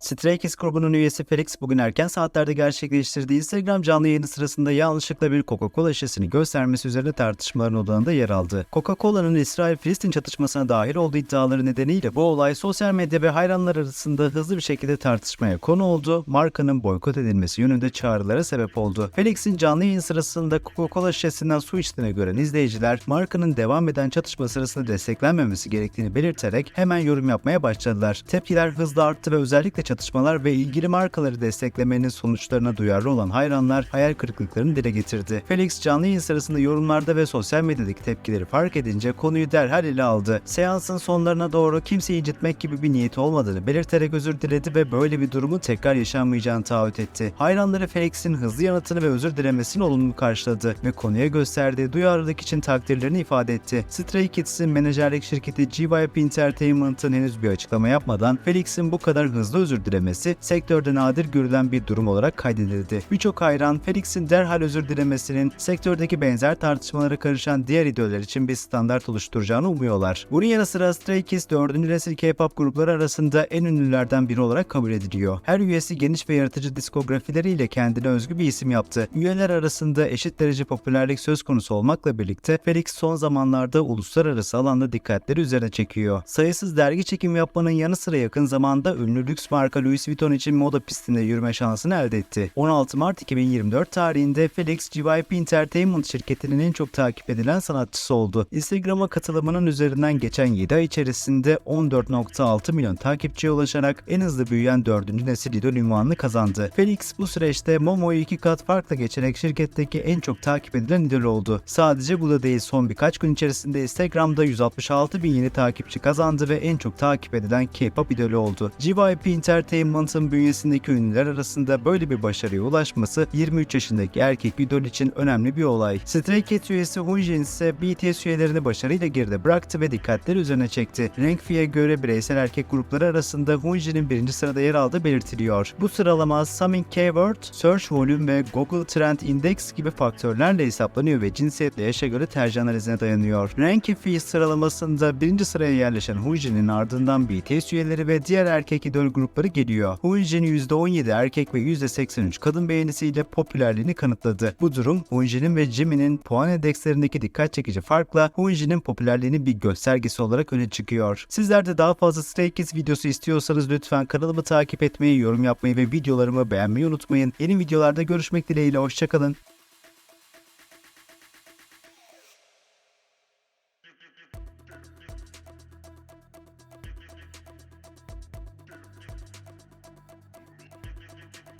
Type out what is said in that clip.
Stray grubunun üyesi Felix bugün erken saatlerde gerçekleştirdiği Instagram canlı yayını sırasında yanlışlıkla bir Coca-Cola şişesini göstermesi üzerine tartışmaların odağında yer aldı. Coca-Cola'nın İsrail-Filistin çatışmasına dahil olduğu iddiaları nedeniyle bu olay sosyal medya ve hayranlar arasında hızlı bir şekilde tartışmaya konu oldu. Markanın boykot edilmesi yönünde çağrılara sebep oldu. Felix'in canlı yayın sırasında Coca-Cola şişesinden su içtiğine gören izleyiciler markanın devam eden çatışma sırasında desteklenmemesi gerektiğini belirterek hemen yorum yapmaya başladılar. Tepkiler hızla arttı ve özellikle çatışmalar ve ilgili markaları desteklemenin sonuçlarına duyarlı olan hayranlar hayal kırıklıklarını dile getirdi. Felix canlı yayın sırasında yorumlarda ve sosyal medyadaki tepkileri fark edince konuyu derhal ele aldı. Seansın sonlarına doğru kimseyi incitmek gibi bir niyeti olmadığını belirterek özür diledi ve böyle bir durumu tekrar yaşanmayacağını taahhüt etti. Hayranları Felix'in hızlı yanıtını ve özür dilemesini olumlu karşıladı ve konuya gösterdiği duyarlılık için takdirlerini ifade etti. Stray Kids'in menajerlik şirketi GYP Entertainment'ın henüz bir açıklama yapmadan Felix'in bu kadar hızlı özür dilemesi sektörde nadir görülen bir durum olarak kaydedildi. Birçok hayran Felix'in derhal özür dilemesinin sektördeki benzer tartışmalara karışan diğer idollar için bir standart oluşturacağını umuyorlar. Bunun yanı sıra Stray Kids 4. nesil K-pop grupları arasında en ünlülerden biri olarak kabul ediliyor. Her üyesi geniş ve yaratıcı diskografileriyle kendine özgü bir isim yaptı. Üyeler arasında eşit derece popülerlik söz konusu olmakla birlikte Felix son zamanlarda uluslararası alanda dikkatleri üzerine çekiyor. Sayısız dergi çekimi yapmanın yanı sıra yakın zamanda ünlü lüks marka Louis Vuitton için moda pistinde yürüme şansını elde etti. 16 Mart 2024 tarihinde Felix GYP Entertainment şirketinin en çok takip edilen sanatçısı oldu. Instagram'a katılımının üzerinden geçen 7 ay içerisinde 14.6 milyon takipçiye ulaşarak en hızlı büyüyen 4. nesil idol ünvanını kazandı. Felix bu süreçte Momo'yu iki kat farkla geçerek şirketteki en çok takip edilen idol oldu. Sadece bu da değil son birkaç gün içerisinde Instagram'da 166 bin yeni takipçi kazandı ve en çok takip edilen K-pop idolü oldu. GYP Entertainment'ın bünyesindeki ünlüler arasında böyle bir başarıya ulaşması 23 yaşındaki erkek idol için önemli bir olay. Stray Kids üyesi Hoonjin ise BTS üyelerini başarıyla geride bıraktı ve dikkatleri üzerine çekti. Renkfi'ye göre bireysel erkek grupları arasında Hoonjin'in birinci sırada yer aldığı belirtiliyor. Bu sıralama Summing Keyword, Search Volume ve Google Trend Index gibi faktörlerle hesaplanıyor ve cinsiyetle yaşa göre tercih analizine dayanıyor. Ranking sıralamasında birinci sıraya yerleşen Hoonjin'in ardından BTS üyeleri ve diğer erkek idol grupları geliyor. Hoonjin %17 erkek ve %83 kadın beğenisiyle popülerliğini kanıtladı. Bu durum Hoonjin'in ve Jimin'in puan endekslerindeki dikkat çekici farkla Hoonjin'in popülerliğinin bir göstergesi olarak öne çıkıyor. Sizler de daha fazla Stray Kids videosu istiyorsanız lütfen kanalımı takip etmeyi, yorum yapmayı ve videolarımı beğenmeyi unutmayın. Yeni videolarda görüşmek dileğiyle hoşçakalın.